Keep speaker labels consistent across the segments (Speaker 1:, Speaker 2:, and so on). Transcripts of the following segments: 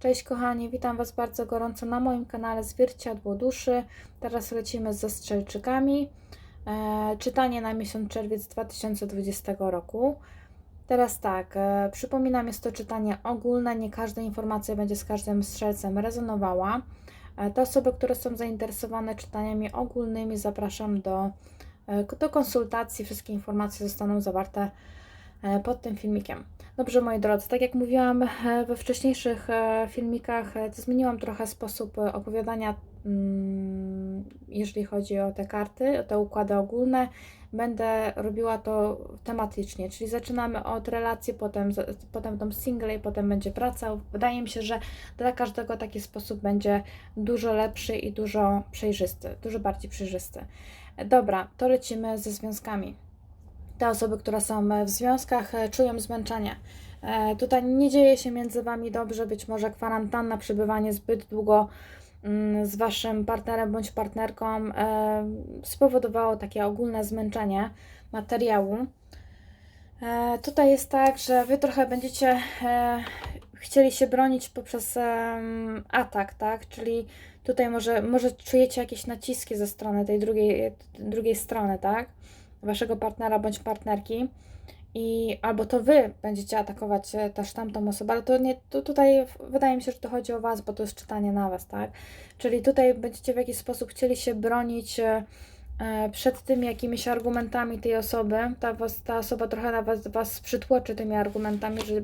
Speaker 1: Cześć kochani, witam Was bardzo gorąco na moim kanale Zwierciadło Duszy. Teraz lecimy ze strzelczykami. E, czytanie na miesiąc czerwiec 2020 roku. Teraz tak, e, przypominam, jest to czytanie ogólne, nie każda informacja będzie z każdym strzelcem rezonowała. E, te osoby, które są zainteresowane czytaniami ogólnymi, zapraszam do, e, do konsultacji. Wszystkie informacje zostaną zawarte pod tym filmikiem. Dobrze, moi drodzy, tak jak mówiłam e, we wcześniejszych e, filmikach, e, zmieniłam trochę sposób e, opowiadania, mm, jeżeli chodzi o te karty, o te układy ogólne. Będę robiła to tematycznie, czyli zaczynamy od relacji, potem, potem będą single i potem będzie praca. Wydaje mi się, że dla każdego taki sposób będzie dużo lepszy i dużo przejrzysty, dużo bardziej przejrzysty. E, Dobra, to lecimy ze związkami te osoby, które są e, w związkach, e, czują zmęczenie. E, Tutaj nie dzieje się między Wami dobrze, być może kwarantanna, przebywanie zbyt długo mm, z Waszym partnerem bądź partnerką spowodowało takie ogólne zmęczenie materiału. Tutaj jest tak, że Wy trochę będziecie chcieli się bronić poprzez atak, tak? Czyli tutaj może, może czujecie jakieś naciski ze strony tej drugiej, drugiej strony, tak? Waszego partnera bądź partnerki i albo to wy będziecie atakować e, też tamtą osobę, ale to nie, to tutaj wydaje mi się, że to chodzi o was, bo to jest czytanie na was, tak? Czyli tutaj będziecie w jakiś sposób chcieli się bronić e, e, przed tymi jakimiś argumentami tej osoby. Ta, was, ta osoba trochę na was, was przytłoczy tymi argumentami, że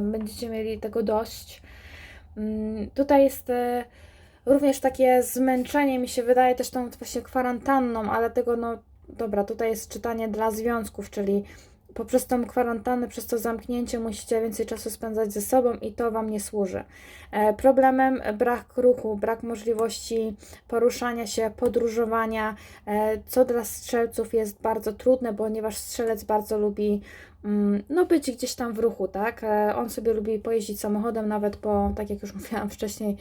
Speaker 1: będziecie mieli tego dość. Mm, Tutaj jest również takie zmęczenie, mi się wydaje, też tą właśnie kwarantanną, ale tego no dobra, tutaj jest czytanie dla związków, czyli poprzez tą kwarantannę, przez to zamknięcie musicie więcej czasu spędzać ze sobą i to Wam nie służy. E, Problemem brak ruchu, brak możliwości poruszania się, podróżowania, e, co dla strzelców jest bardzo trudne, ponieważ strzelec bardzo lubi mm, no być gdzieś tam w ruchu, tak? E, On sobie lubi pojeździć samochodem, nawet po, tak jak już mówiłam wcześniej,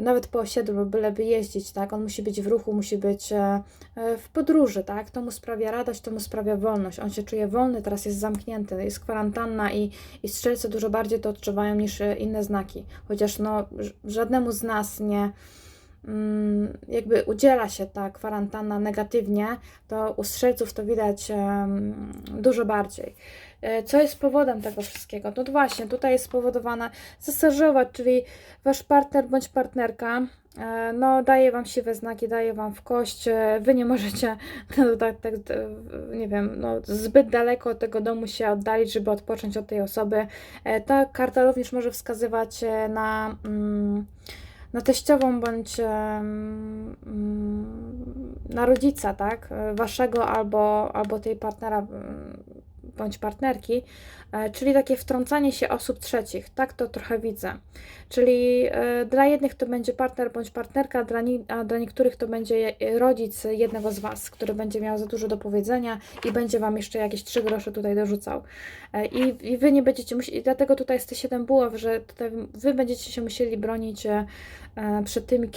Speaker 1: nawet po osiedlu, byleby jeździć, tak? On musi być w ruchu, musi być e, e, w podróży, tak? To mu sprawia radość, to mu sprawia wolność. On się czuje wolny, teraz jest zamknięty, jest kwarantanna i, i strzelcy dużo bardziej to odczuwają niż e, inne znaki. Chociaż no, żadnemu z nas nie jakby udziela się ta kwarantanna negatywnie, to u strzelców to widać dużo bardziej. E, Co jest powodem tego wszystkiego? No to właśnie, tutaj jest spowodowana zasarżowa, czyli wasz partner bądź partnerka e, no, daje wam siwe znaki, daje wam w kość, e, wy nie możecie, no, tak, tak, nie wiem, no, zbyt daleko od tego domu się oddalić, żeby odpocząć od tej osoby. Ta karta również może wskazywać na, mm, na teściową bądź mm, na rodzica, tak, waszego albo, albo tej partnera mm, bądź partnerki, e, czyli takie wtrącanie się osób trzecich, tak to trochę widzę. Czyli e, dla jednych to będzie partner bądź partnerka, dla a dla niektórych to będzie rodzic jednego z Was, który będzie miał za dużo do powiedzenia i będzie Wam jeszcze jakieś trzy grosze tutaj dorzucał. E, I, i Wy nie będziecie musieli, dlatego tutaj jest te siedem buław, że Wy będziecie się musieli bronić przed tymi,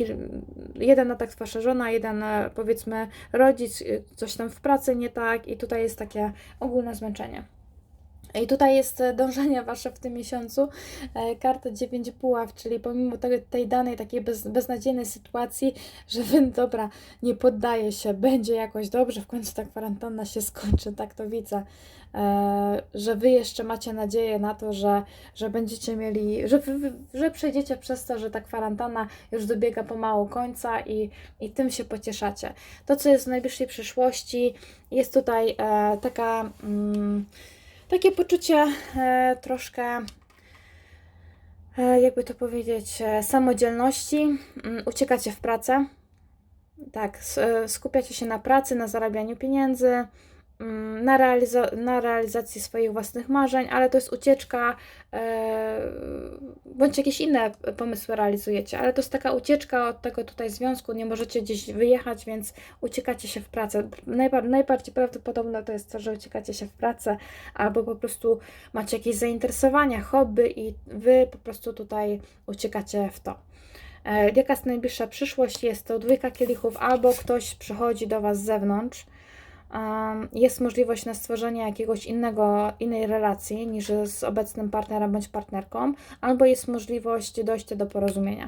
Speaker 1: jeden atak żona, jeden e, powiedzmy rodzic, e, coś tam w pracy nie tak i tutaj jest takie ogólne zmęczenie. I tutaj jest e, dążenie Wasze w tym miesiącu. E, Karta 9 puław, czyli pomimo tego, tej danej takiej bez, beznadziejnej sytuacji, że Wy, dobra, nie poddaje się, będzie jakoś dobrze, w końcu ta kwarantanna się skończy, tak to widzę. E, że Wy jeszcze macie nadzieję na to, że, że będziecie mieli, że, że przejdziecie przez to, że ta kwarantanna już dobiega pomału końca i, i tym się pocieszacie. To, co jest w najbliższej przyszłości, jest tutaj taka. Mm, takie poczucie e, troszkę, e, jakby to powiedzieć, e, samodzielności. Mm, Uciekacie w pracę. Tak, e, skupiacie się na pracy, na zarabianiu pieniędzy, na, realiza- na realizacji swoich własnych marzeń, ale to jest ucieczka, e, bądź jakieś inne pomysły realizujecie, ale to jest taka ucieczka od tego tutaj związku, nie możecie gdzieś wyjechać, więc uciekacie się w pracę. Najba- najbardziej prawdopodobne to jest to, że uciekacie się w pracę, albo po prostu macie jakieś zainteresowania, hobby i wy po prostu tutaj uciekacie w to. E, Jaka jest najbliższa przyszłość? Jest to dwójka kielichów, albo ktoś przychodzi do Was z zewnątrz, jest możliwość na stworzenie jakiegoś innego, innej relacji niż z obecnym partnerem bądź partnerką, albo jest możliwość dojścia do porozumienia.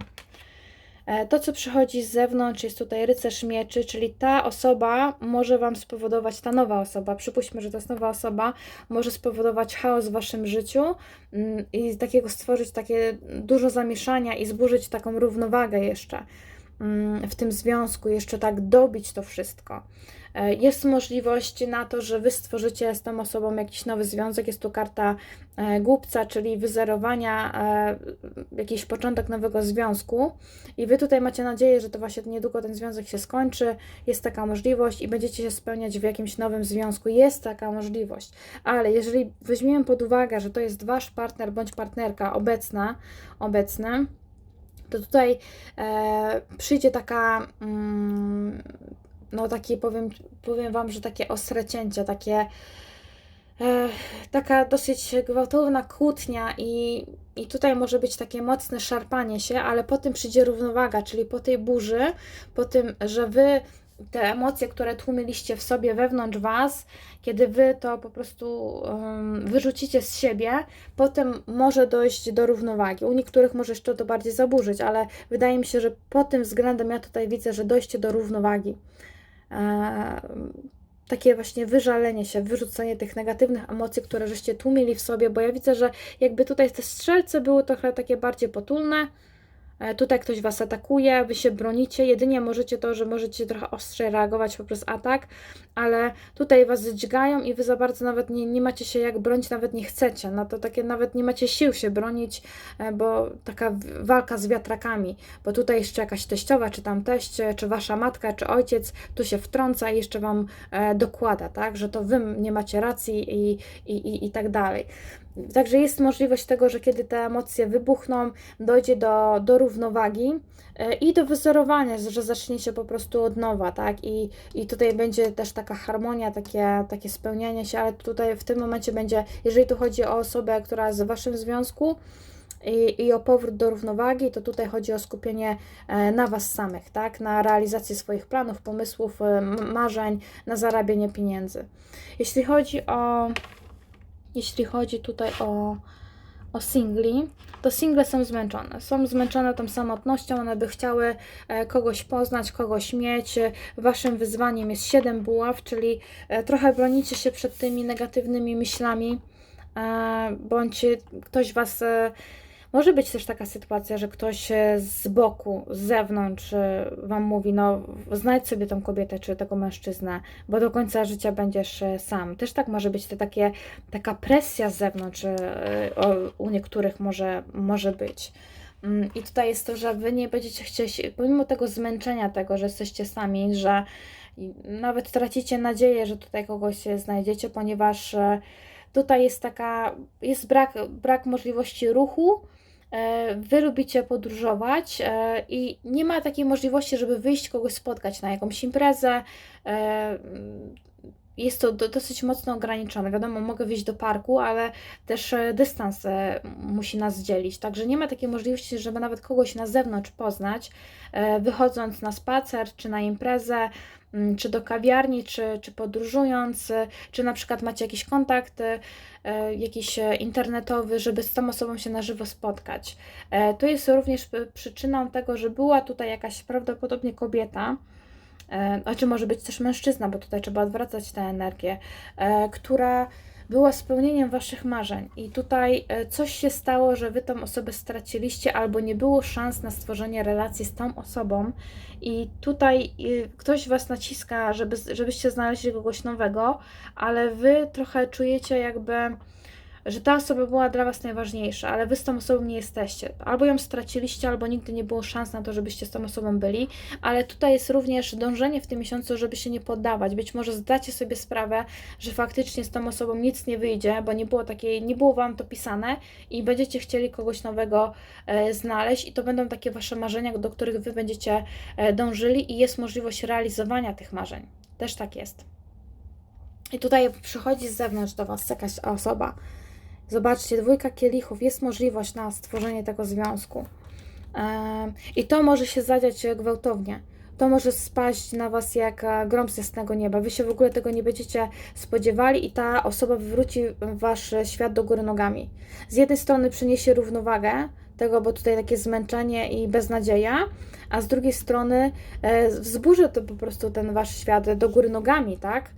Speaker 1: E, To, co przychodzi z zewnątrz, jest tutaj rycerz mieczy, czyli ta osoba może Wam spowodować, ta nowa osoba, przypuśćmy, że jest nowa osoba, może spowodować chaos w Waszym życiu mm, i takiego stworzyć takie dużo zamieszania i zburzyć taką równowagę jeszcze w tym związku, jeszcze tak dobić to wszystko. E, Jest możliwość na to, że Wy stworzycie z tą osobą jakiś nowy związek. Jest tu karta e, głupca, czyli wyzerowania, e, jakiś początek nowego związku. I Wy tutaj macie nadzieję, że to właśnie niedługo ten związek się skończy. Jest taka możliwość i będziecie się spełniać w jakimś nowym związku. Jest taka możliwość. Ale jeżeli weźmiemy pod uwagę, że to jest Wasz partner bądź partnerka obecna, obecny, to tutaj e, przyjdzie taka, mm, no takie powiem, powiem Wam, że takie ostre cięcie, takie e, taka dosyć gwałtowna kłótnia i, i tutaj może być takie mocne szarpanie się, ale potem przyjdzie równowaga, czyli po tej burzy, po tym, że Wy te emocje, które tłumiliście w sobie wewnątrz Was, kiedy Wy to po prostu um, wyrzucicie z siebie, potem może dojść do równowagi. U niektórych może jeszcze to bardziej zaburzyć, ale wydaje mi się, że pod tym względem ja tutaj widzę, że dojście do równowagi. E, takie właśnie wyżalenie się, wyrzucenie tych negatywnych emocji, które żeście tłumili w sobie, bo ja widzę, że jakby tutaj te strzelce były trochę takie bardziej potulne, Tutaj ktoś Was atakuje, Wy się bronicie. Jedynie możecie to, że możecie trochę ostrzej reagować poprzez atak, ale tutaj Was dźgają i Wy za bardzo nawet nie, nie macie się jak bronić, nawet nie chcecie. No to takie nawet nie macie sił się bronić, e, bo taka walka z wiatrakami, bo tutaj jeszcze jakaś teściowa, czy tam teść, e, czy Wasza matka, czy ojciec tu się wtrąca i jeszcze Wam e, dokłada, tak, że to Wy nie macie racji i, i, i, i tak dalej. Także jest możliwość tego, że kiedy te emocje wybuchną, dojdzie do, do równowagi e, i do wyzerowania, że zaczniecie po prostu od nowa, tak? I, i tutaj będzie też taka harmonia, takie, takie spełnianie się, ale tutaj w tym momencie będzie, jeżeli tu chodzi o osobę, która jest w Waszym związku, i, i o powrót do równowagi, to tutaj chodzi o skupienie e, na Was samych, tak? Na realizację swoich planów, pomysłów, marzeń, na zarabianie pieniędzy. Jeśli chodzi o jeśli chodzi tutaj o, o singli, to single są zmęczone. Są zmęczone tą samotnością, one by chciały e, kogoś poznać, kogoś mieć. Waszym wyzwaniem jest 7 buław, czyli e, trochę bronicie się przed tymi negatywnymi myślami, e, bądź ktoś Was. Może być też taka sytuacja, że ktoś e, z boku, z zewnątrz e, Wam mówi, no znajdź sobie tą kobietę czy tego mężczyznę, bo do końca życia będziesz e, sam. Też tak może być to takie, taka presja z zewnątrz u niektórych może, może być. Mm, I tutaj jest to, że Wy nie będziecie chcieć, pomimo tego zmęczenia tego, że jesteście sami, że nawet tracicie nadzieję, że tutaj kogoś znajdziecie, ponieważ tutaj jest taka, jest brak, brak możliwości ruchu, Wy lubicie podróżować e, i nie ma takiej możliwości, żeby wyjść kogoś spotkać na jakąś imprezę. e, Jest to do, dosyć mocno ograniczone. Wiadomo, mogę wyjść do parku, ale też e, dystans e, musi nas dzielić. Także nie ma takiej możliwości, żeby nawet kogoś na zewnątrz poznać, e, wychodząc na spacer czy na imprezę, mm, czy do kawiarni, czy, czy podróżując, e, czy na przykład macie jakiś kontakt e, e, jakiś internetowy, żeby z tą osobą się na żywo spotkać. To jest również przyczyną tego, że była tutaj jakaś prawdopodobnie kobieta, a czy może być też mężczyzna, bo tutaj trzeba odwracać tę energię, e, która była spełnieniem waszych marzeń. I tutaj e, coś się stało, że wy tą osobę straciliście, albo nie było szans na stworzenie relacji z tą osobą. I tutaj ktoś was naciska, żeby, żebyście znaleźli kogoś nowego, ale wy trochę czujecie jakby że ta osoba była dla Was najważniejsza, ale Wy z tą osobą nie jesteście. Albo ją straciliście, albo nigdy nie było szans na to, żebyście z tą osobą byli, ale tutaj jest również dążenie w tym miesiącu, żeby się nie poddawać. Być może zdacie sobie sprawę, że faktycznie z tą osobą nic nie wyjdzie, bo nie było takiej, nie było Wam to pisane i będziecie chcieli kogoś nowego e, znaleźć i to będą takie Wasze marzenia, do których Wy będziecie e, dążyli i jest możliwość realizowania tych marzeń. Też tak jest. I tutaj przychodzi z zewnątrz do Was jakaś osoba, Zobaczcie, dwójka kielichów, jest możliwość na stworzenie tego związku. I to może się zadziać e, gwałtownie. to może spaść na Was jak e, grom z jasnego nieba. Wy się w ogóle tego nie będziecie spodziewali i ta osoba wywróci Wasz świat do góry nogami. Z jednej strony przyniesie równowagę tego, bo tutaj takie zmęczenie i beznadzieja, a z drugiej strony e, wzburzy to po prostu ten Wasz świat do góry nogami, tak?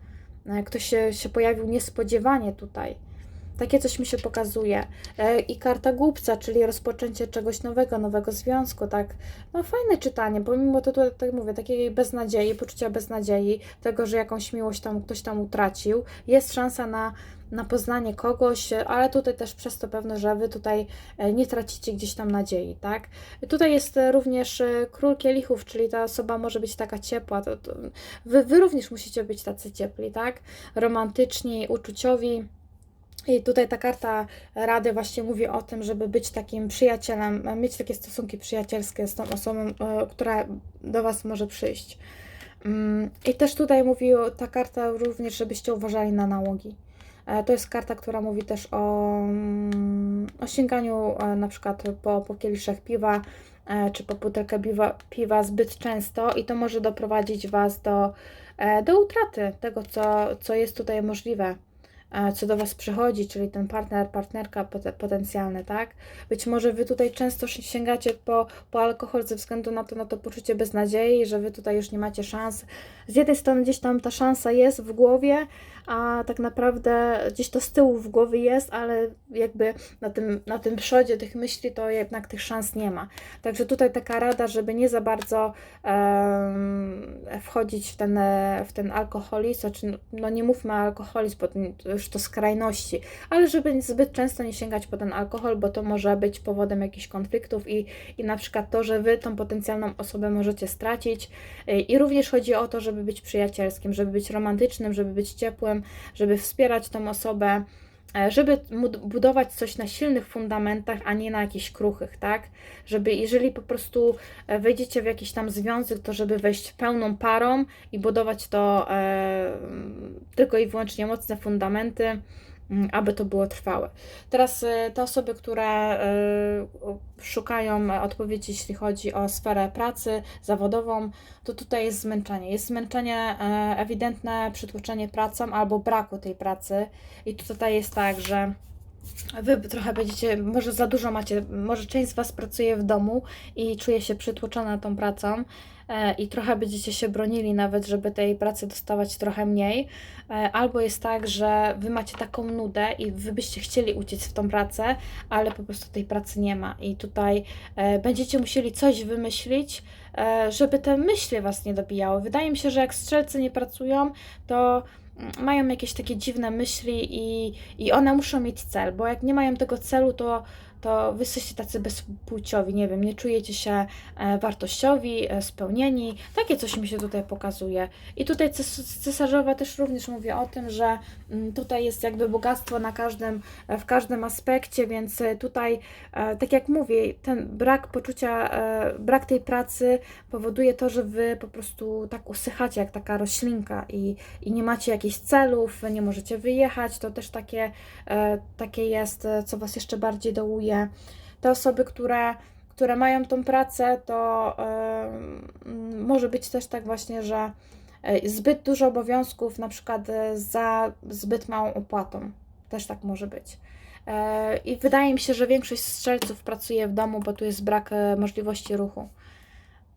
Speaker 1: E, Ktoś się, się pojawił niespodziewanie tutaj. Takie coś mi się pokazuje. E, I karta głupca, czyli rozpoczęcie czegoś nowego, nowego związku, tak. No fajne czytanie, pomimo to, to tak mówię, takiej beznadziei, poczucia beznadziei, tego, że jakąś miłość tam ktoś tam utracił, jest szansa na, na poznanie kogoś, ale tutaj też przez to pewno, że wy tutaj e, nie tracicie gdzieś tam nadziei, tak. Tutaj jest e, również król kielichów, czyli ta osoba może być taka ciepła, to, to wy, wy również musicie być tacy ciepli, tak, romantyczni, uczuciowi, i tutaj ta karta Rady właśnie mówi o tym, żeby być takim przyjacielem, mieć takie stosunki przyjacielskie z tą osobą, e, która do Was może przyjść. Mm, I też tutaj mówi ta karta również, żebyście uważali na nałogi. E, To jest karta, która mówi też o, mm, o sięganiu e, na przykład po, po kieliszek piwa czy po butelkę piwa, piwa zbyt często i to może doprowadzić Was do, do utraty tego, co, co jest tutaj możliwe co do Was przychodzi, czyli ten partner, partnerka pote- potencjalny, tak? Być może Wy tutaj często si- sięgacie po, po alkohol ze względu na to, na to poczucie beznadziei, że Wy tutaj już nie macie szans. Z jednej strony gdzieś tam ta szansa jest w głowie, a tak naprawdę gdzieś to z tyłu w głowie jest, ale jakby na tym, na tym przodzie tych myśli to jednak tych szans nie ma. Także tutaj taka rada, żeby nie za bardzo em, wchodzić w ten, e, w ten alkoholizm, znaczy, no nie mówmy alkoholizm, bo już to skrajności, ale żeby zbyt często nie sięgać po ten alkohol, bo to może być powodem jakichś konfliktów i, i na przykład to, że wy tą potencjalną osobę możecie stracić. I również chodzi o to, żeby być przyjacielskim, żeby być romantycznym, żeby być ciepłym, żeby wspierać tą osobę, żeby mu- budować coś na silnych fundamentach, a nie na jakichś kruchych, tak? Żeby jeżeli po prostu e, wejdziecie w jakiś tam związek, to żeby wejść pełną parą i budować to e, tylko i wyłącznie mocne fundamenty, aby to było trwałe. Teraz e, te osoby, które e, szukają odpowiedzi, jeśli chodzi o sferę pracy zawodową, to tutaj jest zmęczenie. Jest zmęczenie, e, ewidentne przytłoczenie pracą albo braku tej pracy. I tu tutaj jest tak, że Wy trochę będziecie, może za dużo macie, może część z Was pracuje w domu i czuje się przytłoczona tą pracą e, i trochę będziecie się bronili nawet, żeby tej pracy dostawać trochę mniej. E, albo jest tak, że Wy macie taką nudę i Wy byście chcieli uciec w tą pracę, ale po prostu tej pracy nie ma. I tutaj e, będziecie musieli coś wymyślić, e, żeby te myśli Was nie dobijały. Wydaje mi się, że jak strzelcy nie pracują, to mają jakieś takie dziwne myśli i, i one muszą mieć cel, bo jak nie mają tego celu, to, to wy jesteście tacy bezpłciowi, nie wiem, nie czujecie się e, wartościowi, e, spełnieni. Takie coś mi się tutaj pokazuje. I tutaj cesarzowa też również mówi o tym, że mm, tutaj jest jakby bogactwo na każdym, e, w każdym aspekcie, więc tutaj, tak jak mówię, ten brak poczucia, brak tej pracy powoduje to, że wy po prostu tak usychacie jak taka roślinka i, i nie macie jakichś celów, nie możecie wyjechać, to też takie, takie jest, co Was jeszcze bardziej dołuje. Te osoby, które, które mają tą pracę, to może być też tak właśnie, że e, zbyt dużo obowiązków, na przykład e, za zbyt małą opłatą. Też tak może być. E, I wydaje mi się, że większość strzelców pracuje w domu, bo tu jest brak możliwości ruchu.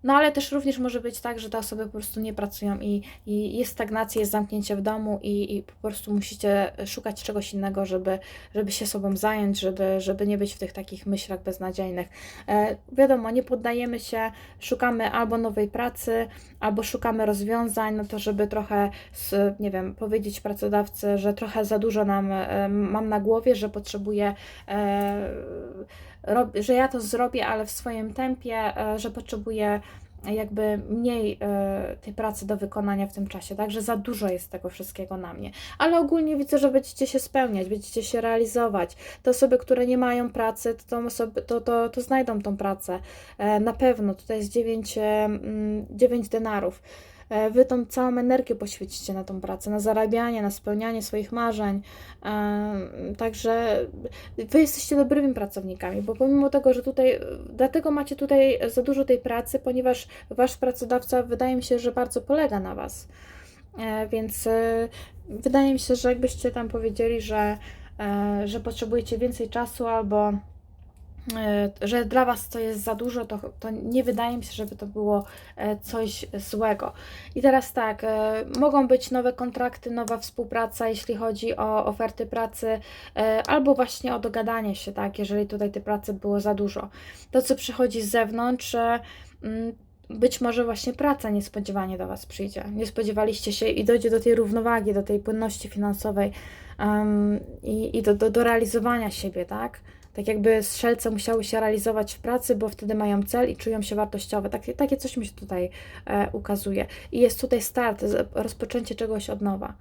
Speaker 1: No ale też również może być tak, że te osoby po prostu nie pracują i, i jest stagnacja, jest zamknięcie w domu i, i po prostu musicie szukać czegoś innego, żeby, żeby się sobą zająć, żeby, żeby nie być w tych takich myślach beznadziejnych. E, wiadomo, nie poddajemy się, szukamy albo nowej pracy, albo szukamy rozwiązań, no to żeby trochę, z, nie wiem, powiedzieć pracodawcy, że trochę za dużo nam e, mam na głowie, że potrzebuję e, rob, że ja to zrobię, ale w swoim tempie, e, że potrzebuję jakby mniej e, tej pracy do wykonania w tym czasie, także za dużo jest tego wszystkiego na mnie. Ale ogólnie widzę, że będziecie się spełniać, będziecie się realizować. Te osoby, które nie mają pracy, to, tą osoby, to, to, to znajdą tą pracę. E, na pewno, tutaj jest 9, 9 denarów. E, wy tą całą energię poświęcicie na tą pracę, na zarabianie, na spełnianie swoich marzeń. E, Także wy jesteście dobrymi pracownikami, bo pomimo tego, że tutaj, dlatego macie tutaj za dużo tej pracy, ponieważ wasz pracodawca wydaje mi się, że bardzo polega na was. E, Więc wydaje mi się, że jakbyście tam powiedzieli, że, że potrzebujecie więcej czasu albo że dla Was to jest za dużo, to, to nie wydaje mi się, żeby to było e, coś złego. I teraz tak, e, mogą być nowe kontrakty, nowa współpraca, jeśli chodzi o oferty pracy, e, albo właśnie o dogadanie się, tak, jeżeli tutaj tej pracy było za dużo. To, co przychodzi z zewnątrz, e, mm, być może właśnie praca niespodziewanie do Was przyjdzie. Nie spodziewaliście się i dojdzie do tej równowagi, do tej płynności finansowej em, i, i do, do, do realizowania siebie, tak? Tak jakby strzelce musiały się realizować w pracy, bo wtedy mają cel i czują się wartościowe. Takie, takie coś mi się tutaj e, ukazuje. I jest tutaj start, rozpoczęcie czegoś od nowa.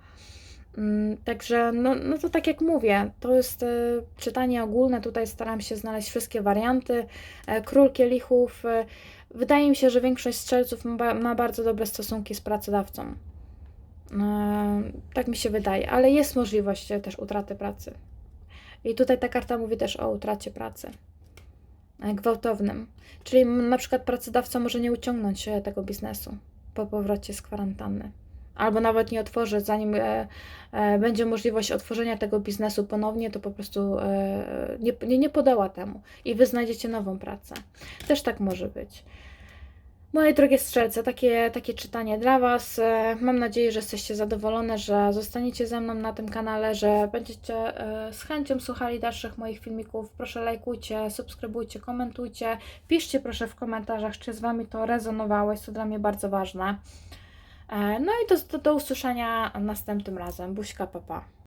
Speaker 1: Mm, Także, no, no to tak jak mówię, to jest e, czytanie ogólne. Tutaj staram się znaleźć wszystkie warianty. E, Król kielichów. E, wydaje mi się, że większość strzelców ma, ma bardzo dobre stosunki z pracodawcą. Tak mi się wydaje, ale jest możliwość też utraty pracy. I tutaj ta karta mówi też o utracie pracy e, gwałtownym. Czyli na przykład pracodawca może nie uciągnąć e, tego biznesu po powrocie z kwarantanny. Albo nawet nie otworzy, zanim e, e, będzie możliwość otworzenia tego biznesu ponownie, to po prostu e, nie, nie, nie podoła temu i wy znajdziecie nową pracę. Też tak może być. Moje drogie strzelce, takie, takie czytanie dla Was. E, Mam nadzieję, że jesteście zadowolone, że zostaniecie ze mną na tym kanale, że będziecie e, z chęcią słuchali dalszych moich filmików. Proszę lajkujcie, subskrybujcie, komentujcie. Piszcie proszę w komentarzach, czy z Wami to rezonowało, jest to dla mnie bardzo ważne. E, No i do, do, do usłyszenia następnym razem. Buźka, papa.